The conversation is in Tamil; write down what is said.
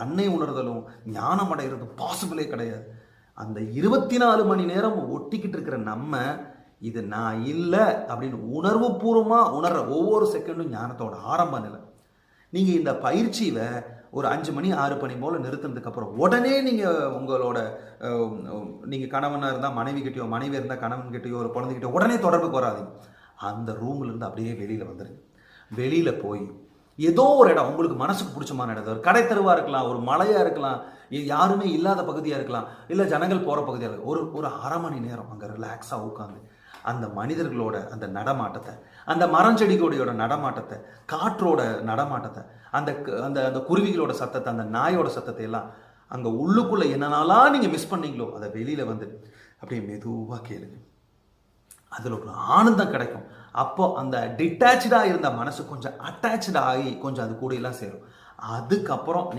தன்னை உணர்தலும் ஞானம் அடைகிறதும் பாசிபிளே கிடையாது. அந்த இருபத்தி நாலு மணி நேரம் ஒட்டிக்கிட்டு இருக்கிற நம்ம இது நான் இல்லை அப்படின்னு உணர்வு பூர்வமாக உணர்கிற ஒவ்வொரு செகண்டும் ஞானத்தோட ஆரம்ப நிலை. நீங்கள் இந்த பயிற்சியை ஒரு அஞ்சு மணி ஆறு மணி போல் நிறுத்தினதுக்கப்புறம் உடனே நீங்கள் உங்களோட நீங்கள் கணவனாக இருந்தால் மனைவி கிட்டேயோ மனைவி இருந்தால் கணவன் கிட்டயோ ஒரு குழந்தைகிட்டயோ உடனே தொடர்புக்கு போகாதீங்க அந்த ரூம்லேருந்து அப்படியே வெளியில் வந்துடுங்க வெளியில் போய் ஏதோ ஒரு இடம் உங்களுக்கு மனசுக்கு பிடிச்சமான இடம். ஒரு கடை தெருவாக இருக்கலாம் ஒரு மலையாக இருக்கலாம் யாருமே இல்லாத பகுதியாக இருக்கலாம் இல்லை ஜனங்கள் போகிற பகுதியாக இருக்கலாம். ஒரு ஒரு அரை மணி நேரம் அங்கே ரிலாக்ஸாக உட்காந்து அந்த மனிதர்களோட அந்த நடமாட்டத்தை அந்த மரஞ்செடி கொடியோட நடமாட்டத்தை காற்றோட நடமாட்டத்தை அந்த அந்த அந்த குருவிகளோட சத்தத்தை அந்த நாயோட சத்தத்தை எல்லாம் அங்கே உள்ளுக்குள்ளே என்னென்னலாம் நீங்கள் மிஸ் பண்ணீங்களோ அதை வெளியில் வந்து அப்படியே மெதுவாக கேளுங்க. அதில் ஒரு ஆனந்தம் கிடைக்கும். அப்போ அந்த டிட்டாச்சாக இருந்த மனசு கொஞ்சம் அட்டாச்சாகி ஆகி கொஞ்சம் அது கூட எல்லாம் சேரும். அதுக்கப்புறம் நீங்கள்